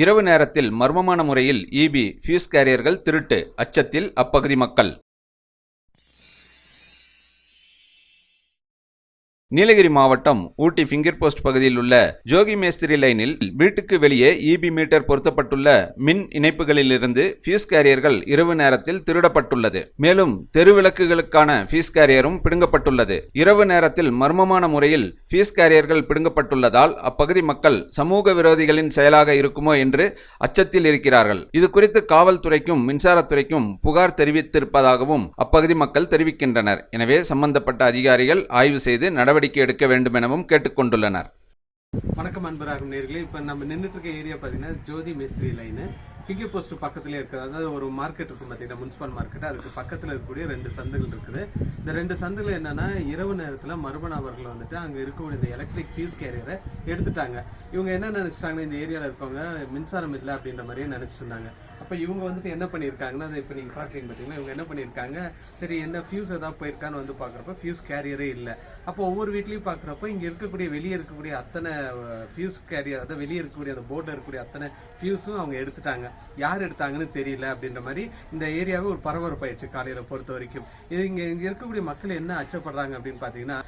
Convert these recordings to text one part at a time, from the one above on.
இரவு நேரத்தில் மர்மமான முறையில் இபி ஃபியூஸ் கேரியர்கள் திருட்டு. அச்சத்தில் அப்பகுதி மக்கள். நீலகிரி மாவட்டம் ஊட்டி ஃபிங்கர் போஸ்ட் பகுதியில் உள்ள ஜோகி மேஸ்திரி லைனில் வீட்டுக்கு வெளியே இபி மீட்டர் பொருத்தப்பட்டுள்ள மின் இணைப்புகளிலிருந்து ஃபியூஸ் கேரியர்கள் இரவு நேரத்தில் திருடப்பட்டுள்ளது. மேலும் தெருவிளக்குகளுக்கான ஃபியூஸ் கேரியரும் பிடுங்கப்பட்டுள்ளது. இரவு நேரத்தில் மர்மமான முறையில் ஃபியூஸ் கேரியர்கள் பிடுங்கப்பட்டுள்ளதால் அப்பகுதி மக்கள் சமூக விரோதிகளின் செயலாக இருக்குமோ என்று அச்சத்தில் இருக்கிறார்கள். இது குறித்து காவல்துறைக்கும் மின்சாரத்துறைக்கும் புகார் தெரிவித்திருப்பதாகவும் அப்பகுதி மக்கள் தெரிவிக்கின்றனர். எனவே சம்பந்தப்பட்ட அதிகாரிகள் ஆய்வு செய்து நடவடிக்கை எடுக்க வேண்டும் எனவும் கேட்டுக்கொண்டுள்ளனர். வணக்கம் அன்பராகும் நேர்களே இப்போ நம்ம நின்றுட்டு இருக்க ஏரியா பார்த்தீங்கன்னா ஜோதி மேஸ்திரி லைனு ஃபிகர் போஸ்ட் பக்கத்துலேயே இருக்குது அதாவது ஒரு மார்க்கெட் இருக்கும் பார்த்தீங்கன்னா முனிசிபல் மார்க்கெட் அதுக்கு பக்கத்தில் இருக்கக்கூடிய ரெண்டு சந்துகள் இருக்குது. இந்த ரெண்டு சந்துகள் என்னென்னா இரவு நேரத்தில் மர்ம நபர்கள் வந்துட்டு அங்கே இருக்கக்கூடிய இந்த எலக்ட்ரிக் ஃபியூஸ் கேரியரை எடுத்துட்டாங்க. இவங்க என்ன நினச்சிட்டாங்கன்னா இந்த ஏரியாவில் இருக்கவங்க மின்சாரம் இல்லை அப்படின்ற மாதிரியே நினச்சிட்டு இருந்தாங்க. அப்போ இவங்க வந்துட்டு என்ன பண்ணியிருக்காங்கன்னா அதை இப்போ நீங்கள் பார்க்குறீங்க பார்த்தீங்கன்னா இவங்க என்ன பண்ணியிருக்காங்க சரி என்ன ஃபியூஸ் ஏதாவது போயிருக்கான்னு வந்து பார்க்குறப்ப ஃபியூஸ் கேரியரே இல்லை. அப்போ ஒவ்வொரு வீட்லேயும் பார்க்குறப்ப இங்கே இருக்கக்கூடிய வெளியே இருக்கக்கூடிய அத்தனை ஃபியூஸ் கேரியர் அதாவது வெளியே இருக்கக்கூடிய அந்த போர்டில் இருக்கக்கூடிய அத்தனை ஃபியூஸும் அவங்க எடுத்துட்டாங்க. யார் எடுத்தாங்கன்னு தெரியல அப்படின்ற மாதிரி இந்த ஏரியாவே ஒரு பரபரப்பாயிடுச்சு காலையில் பொறுத்த வரைக்கும். இது இங்கே இங்கே இருக்கக்கூடிய மக்கள் என்ன அச்சப்படுறாங்க அப்படின்னு பார்த்தீங்கன்னா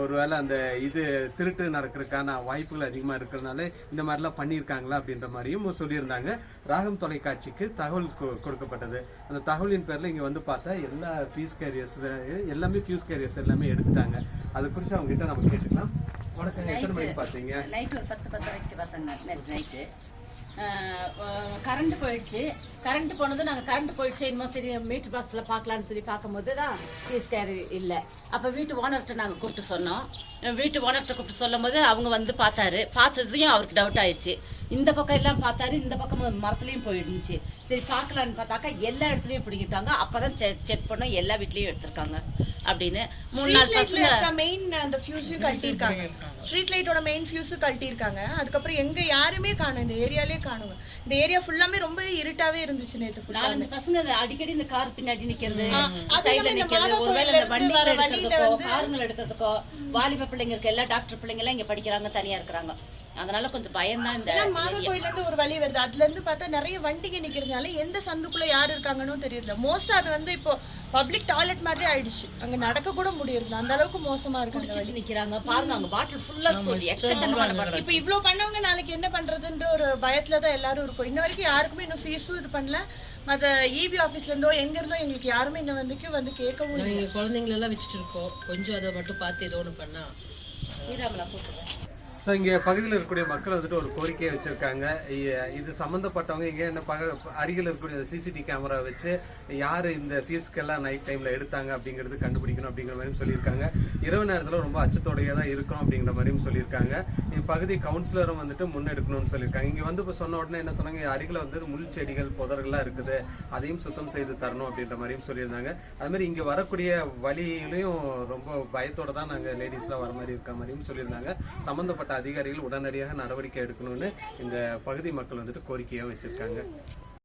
ஒருவேளை அந்த இது திருட்டு நடக்கிறதுக்கான வாய்ப்புகள் அதிகமாக இருக்கிறதுனால இந்த மாதிரிலாம் பண்ணியிருக்காங்களா அப்படின்ற மாதிரியும் சொல்லியிருந்தாங்க. ராகம் தொலைக்காட்சிக்கு தகவல் கொடுக்கப்பட்டது. அந்த தகவலின் பேரில் இங்கே வந்து பார்த்தா எல்லா ஃபீஸ் கேரியர்ஸ் எல்லாமே ஃபியூஸ் கேரியர்ஸ் எல்லாமே எடுத்துட்டாங்க. அது குறித்து அவங்க கிட்ட நம்ம கேட்டுக்கலாம். வணக்கம் எத்தனை மணிக்கு பார்த்தீங்க நைட் ஒரு பத்து பத்து வரைக்கும் பார்த்தோங்க நைட்டு கரண்ட் போயிடுச்சு. கரண்ட் போனது நாங்கள் கரண்ட் போயிடுச்சு. இன்னும் சரி மீட்டர் பாக்ஸில் பார்க்கலான்னு சொல்லி பார்க்கும்போது தான் ஃபீஸ் கேரி இல்லை. அப்போ வீட்டு ஓனர்கிட்ட நாங்கள் கூப்பிட்டு சொன்னோம். வீட்டு ஓனர்கிட்ட கூப்பிட்டு சொல்லும் போது அவங்க வந்து பார்த்தாரு. பார்த்ததையும் அவருக்கு டவுட் ஆயிடுச்சு இந்த பக்கம் எல்லாம் பார்த்தாரு. இந்த பக்கம் மரத்துலையும் போயிடுச்சு சரி பார்க்கலான்னு பார்த்தாக்கா எல்லா இடத்துலையும் பிடிக்கிட்டாங்க அப்போ தான் செக் பண்ணோம். எல்லா வீட்லேயும் எடுத்திருக்காங்க அப்படின்னு. மூணு நாள் பசங்க மெயின் அந்த ஃபியூஸையும் கழட்டியிருக்காங்க. ஸ்ட்ரீட் லைட்டோட மெயின் ஃபியூஸும் கழட்டியிருக்காங்க. அதுக்கப்புறம் எங்க யாருமே காணும். இந்த ஏரியாலே காணுங்க இந்த ஏரியா ஃபுல்லாமே ரொம்ப இருட்டாவே இருந்துச்சு நேத்து நாலஞ்சு பசங்க அடிக்கடி இந்த கார் பின்னாடி நிக்கிறது சைடுல இந்த நிக்கிறது ஒருவேளை இந்த வழியில எடுக்கிறதுக்கோ காருங்கள் எடுக்கிறதுக்கோ வாலிப பிள்ளைங்க இருக்க எல்லா டாக்டர் பிள்ளைங்க எல்லாம் இங்க படிக்கிறாங்க தனியா இருக்கிறாங்க. அதனால கொஞ்சம் பயம்தான் இந்த ஏன்னா மாதா. கோயில்ல இருந்து ஒரு வழி வருது. அதுல இருந்து பார்த்தா நிறைய வண்டிங்க நிக்கிறதுனால எந்த சந்துக்குள்ள யார் இருக்காங்கன்னு தெரியல மோஸ்டா அது வந்து இப்போ பப்ளிக் டாய்லெட் மாதிரி ஆயிடுச்சு. அங்க நடக்க கூட முடியறது அந்த அளவுக்கு மோசமா இருக்கு நிக்கிறாங்க. பாருங்க அவங்க பாட்டில் ஃபுல்லா சொல்லி எக்கச்சக்கமான இப்போ இவ்ளோ பண்ணவங்க நாளைக்கு என்ன பண்றதுன்ற ஒரு பயத்துல தான் எல்லாரும் இருக்கும். இன்ன வரைக்கும் யாருக்குமே இன்னும் ஃபீஸும் இது பண்ணல. மற்ற இபி ஆஃபீஸ்ல இருந்தோ எங்க இருந்தோ எங்களுக்கு யாருமே இன்ன வந்துக்கும் வந்து கேட்கவும் இல்லை. நாங்கள் குழந்தைங்களெல்லாம் வச்சுட்டு இருக்கோம். கொஞ்சம் அதை மட்டும் பார்த்து ஏதோ ஒன்று பண்ணா. ஸ்ரீராமலா கூப்பிடுறேன். ஸோ இங்கே பகுதியில் இருக்கக்கூடிய மக்கள் வந்துட்டு ஒரு கோரிக்கையை வச்சிருக்காங்க. இது சம்மந்தப்பட்டவங்க இங்கே என்ன பக அருகில் இருக்கக்கூடிய சிசிடிவி கேமரா வச்சு யார் இந்த ஃபீஸ்க்கெல்லாம் நைட் டைமில் எடுத்தாங்க அப்படிங்கிறது கண்டுபிடிக்கணும் அப்படிங்கிற மாதிரியும் சொல்லியிருக்காங்க. இரவு நேரத்தில் ரொம்ப அச்சத்தோடையே தான் இருக்கணும் அப்படிங்கிற மாதிரியும் சொல்லியிருக்காங்க. இப்பகுதி கவுன்சிலரும் வந்துட்டு முன்னெடுக்கணும்னு சொல்லியிருக்காங்க. இங்கே வந்து இப்போ சொன்ன உடனே என்ன சொன்னாங்க? அருகில் வந்து முள் செடிகள் புதர்கள்லாம் இருக்குது. அதையும் சுத்தம் செய்து தரணும் அப்படின்ற மாதிரியும் சொல்லியிருந்தாங்க. அது மாதிரி இங்கே வரக்கூடிய வழியிலையும் ரொம்ப பயத்தோட தான் நாங்கள் லேடிஸ்லாம் வர மாதிரி இருக்க மாதிரியும் சொல்லியிருந்தாங்க. சம்பந்தப்பட்ட அதிகாரிகள் உடனடியாக நடவடிக்கை எடுக்கணும்னு இந்த பகுதி மக்கள் வந்துட்டு கோரிக்கையாக வச்சிருக்காங்க.